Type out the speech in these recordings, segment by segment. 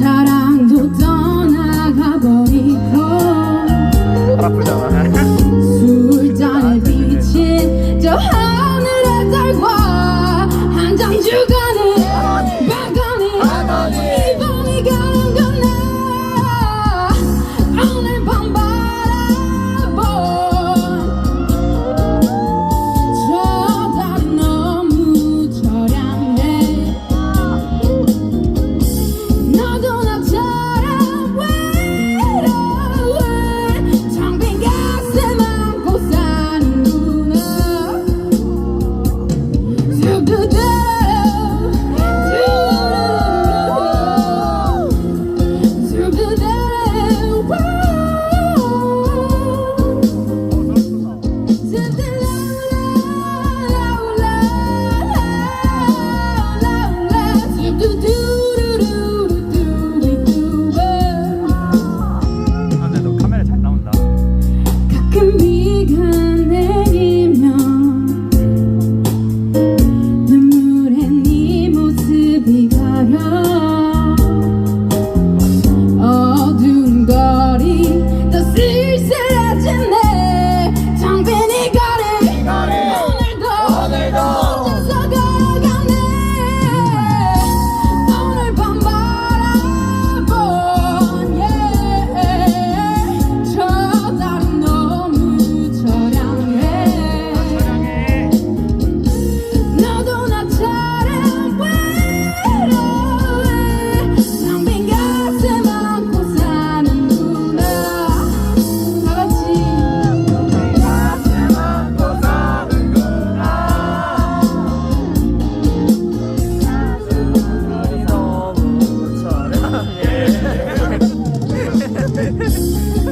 사랑도 떠나가 버리고 술잔에 비친 저 하늘의 달과 한 장 주가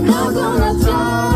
not gonna talk.